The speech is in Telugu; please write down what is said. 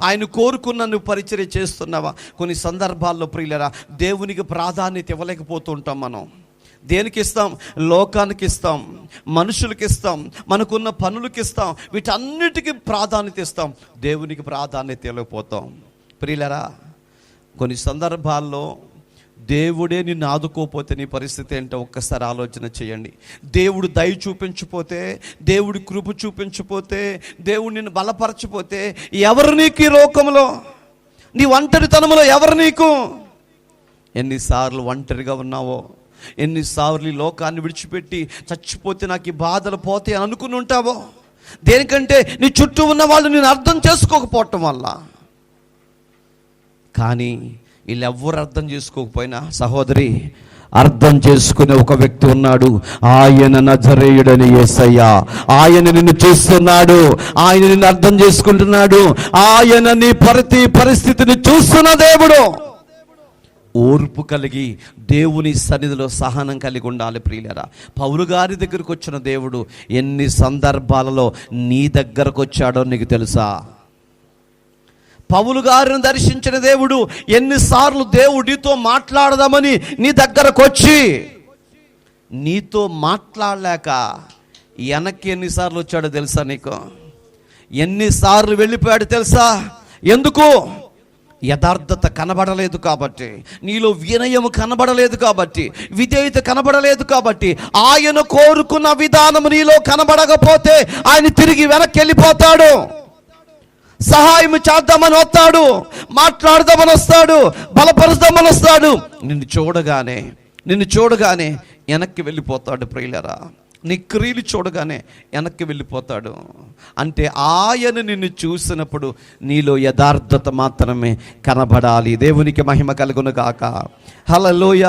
ఆయన కోరుకున్న నువ్వు పరిచర్య చేస్తున్నావా? కొన్ని సందర్భాల్లో ప్రియులరా దేవునికి ప్రాధాన్యత ఇవ్వలేకపోతుంటాం మనం. దేనికి ఇస్తాం లోకానికి ఇస్తాం మనుషులకి ఇస్తాం మనకున్న పనులకి ఇస్తాం వీటన్నిటికీ ప్రాధాన్యత ఇస్తాం. దేవునికి ప్రాధాన్యత ఇవ్వలేకపోతాం. ప్రియులరా కొన్ని సందర్భాల్లో దేవుడే నిన్ను ఆదుకోపోతే నీ పరిస్థితి ఏంటో ఒక్కసారి ఆలోచన చేయండి. దేవుడు దయ చూపించిపోతే దేవుడి కృప చూపించిపోతే దేవుడు నిన్ను బలపరచిపోతే ఎవరు నీకు ఈ లోకంలో? నీ ఒంటరితనంలో ఎవరు నీకు? ఎన్నిసార్లు ఒంటరిగా ఉన్నావో ఎన్నిసార్లు ఈ లోకాన్ని విడిచిపెట్టి చచ్చిపోతే నాకు ఈ బాధలు పోతాయి అని అనుకుని ఉంటావో? దేనికంటే నీ చుట్టూ ఉన్న వాళ్ళు నేను అర్థం చేసుకోకపోవటం వల్ల. కానీ వీళ్ళు ఎవ్వరు అర్థం చేసుకోకపోయినా సహోదరి అర్థం చేసుకునే ఒక వ్యక్తి ఉన్నాడు. ఆయన నజరేయుడని యేసయ్య ఆయన నిన్ను చూస్తున్నాడు. ఆయన నిన్ను అర్థం చేసుకుంటున్నాడు. ఆయన నీ ప్రతి పరిస్థితిని చూస్తున్న దేవుడు. ఓర్పు కలిగి దేవుని సన్నిధిలో సహనం కలిగి ఉండాలి ప్రియులరా. పౌరు గారి దగ్గరకు వచ్చిన దేవుడు ఎన్ని సందర్భాలలో నీ దగ్గరకు వచ్చాడో నీకు తెలుసా? పౌలు గారిని దర్శించిన దేవుడు ఎన్నిసార్లు దేవుడితో మాట్లాడదామని నీ దగ్గరకు వచ్చి నీతో మాట్లాడలేక వెనక్కి ఎన్నిసార్లు వచ్చాడో తెలుసా నీకు? ఎన్నిసార్లు వెళ్ళిపోయాడు తెలుసా? ఎందుకు? యథార్థత కనబడలేదు కాబట్టి నీలో వినయము కనబడలేదు కాబట్టి విధేయత కనబడలేదు కాబట్టి ఆయన కోరుకున్న విధానం నీలో కనబడకపోతే ఆయన తిరిగి వెనక్కి వెళ్ళిపోతాడు. సహాయం చేద్దామని వస్తాడు మాట్లాడదామని వస్తాడు బలపరుద్దామని వస్తాడు. నిన్ను చూడగానే నిన్ను చూడగానే వెనక్కి వెళ్ళిపోతాడు ప్రియులరా. నీ క్రియలు చూడగానే వెనక్కి వెళ్ళిపోతాడు. అంటే ఆయన నిన్ను చూసినప్పుడు నీలో యథార్థత మాత్రమే కనబడాలి. దేవునికి మహిమ కలుగును గాక. హలలోయ